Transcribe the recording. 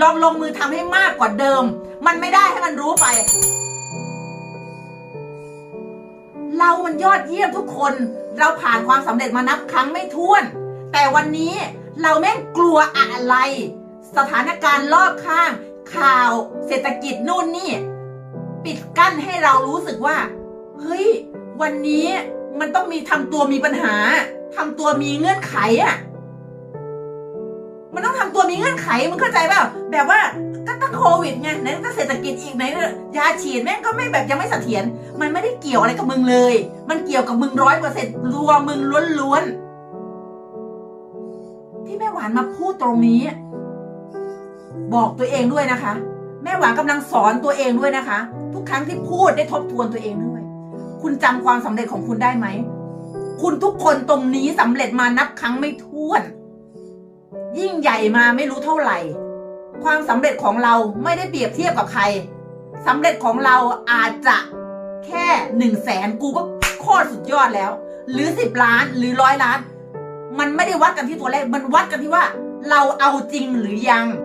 ลองลงมือทำให้มากกว่าเดิม มันไม่ได้ให้มันรู้ไป เรามันยอดเยี่ยมทุกคน เราผ่านความสำเร็จมานับครั้งไม่ถ้วน แต่วันนี้เราแม่งกลัวอะไร สถานการณ์รอบข้าง ข่าว เศรษฐกิจนู่นนี่ ปิดกั้นให้เรารู้สึกว่า เฮ้ย วันนี้มันต้องมีทำตัวมีปัญหาทำตัวมีเงื่อนไขอะ ตัวมีเงื่อนไขมึงเข้าใจเปล่าแบบว่าก็ตั้งโควิดไงไหนก็เศรษฐกิจอีกไหนยาฉีดแม่งก็ไม่แบบยังไม่เสถียรมันไม่ได้เกี่ยวอะไรกับมึงเลย มันเกี่ยวกับมึงร้อยเปอร์เซ็นต์รัวมึงล้วนๆที่แม่หวานมาพูดตรงนี้ บอกตัวเองด้วยนะคะ แม่หวานกำลังสอนตัวเองด้วยนะคะ ทุกครั้งที่พูดได้ทบทวนตัวเองด้วย คุณจำความสำเร็จของคุณได้ไหมคุณทุกคนตรงนี้สำเร็จมานับครั้งไม่ถ้วน ยิ่งใหญ่มาไม่รู้เท่าไหร่ ความสำเร็จของเราไม่ได้เปรียบเทียบกับใครสำเร็จของเราอาจจะแค่หนึ่งแสนกูก็โคตรสุดยอดแล้ว หรือสิบล้านหรือร้อยล้าน มันไม่ได้วัดกันที่ตัวเลขมันวัดกันที่ว่า เราเอาจริงหรือยัง